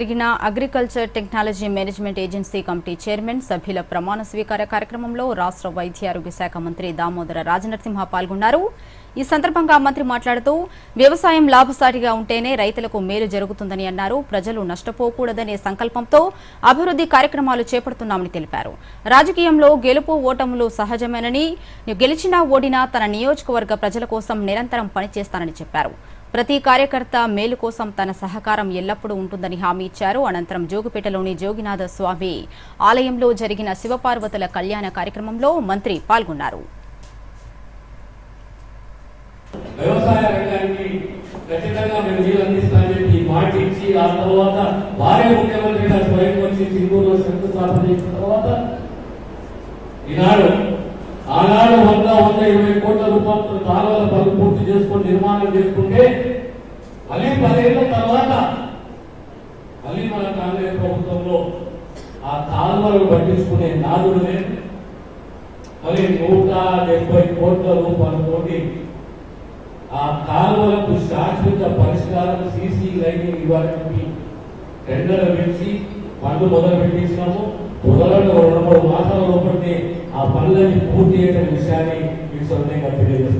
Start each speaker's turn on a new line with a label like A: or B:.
A: జరిగిన agriculture technology management agency committee chairman సభ్యుల ప్రమాణ స్వీకార కార్యక్రమంలో రాష్ట్ర వైద్య ఆరోగ్య శాఖ మంత్రి దామోదర రాజనరసింహ పాల్గొన్నారు. ఈ సందర్భంగా మంత్రి మాట్లాడుతూ వ్యవసాయం లాభసాటిగా ఉంటేనే రైతులకు మేలు జరుగుతుందని అన్నారు. ప్రజలు నష్టపోకూడదనే సంకల్పంతో అభివృద్ధి కార్యక్రమాలు చేపడుతున్నామని తెలిపారు. రాజకీయంలో గెలుపు ఓటములు సహజమేనని గెలిచినా ఓడినా తన నియోజకవర్గ ప్రజల కోసం నిరంతరం పనిచేస్తానని చెప్పారు. ప్రతి కార్యకర్త మేలు కోసం తన సహకారం ఎల్లప్పుడూ ఉంటుందని హామీ ఇచ్చారు. అనంతరం జోగిపేటలోని జోగినాథ స్వామి ఆలయంలో జరిగిన శివపార్వతుల కళ్యాణ కార్యక్రమంలో మంత్రి పాల్గొన్నారు.
B: వ్యవసాయ రంగానికి ఖచ్చితంగా మేము నీళ్ళు అందిస్తామని చెప్పి మాట ఇచ్చి ఆ తర్వాత వారే ముఖ్యమంత్రిగా స్వయం వచ్చి సింగూరులో శంకుస్థాపన చేసిన తర్వాత ఈనాడు ఆనాడు వంద వంద ఇరవై కోట్ల రూపాయలతో కాలువల పనులు పూర్తి చేసుకొని నిర్మాణం చేసుకుంటే మళ్ళీ పదేళ్ళ తర్వాత మళ్ళీ మన కాంగ్రెస్ ప్రభుత్వంలో ఆ కాలువలు పట్టించుకునే నాదుడు మరి నూట డెబ్బై కోట్ల రూపాయలతోటి ఆ కాలువలకు శాశ్వత పరిష్కారం సీసీ లైటింగ్ ఇవ్వాలని టెండర్ పెంచి పనులు మొదలు పెట్టించినాము మొదలు పనులని పూర్తి చేయడం విషయాన్ని మీకు సొంతంగా తెలియజేస్తాను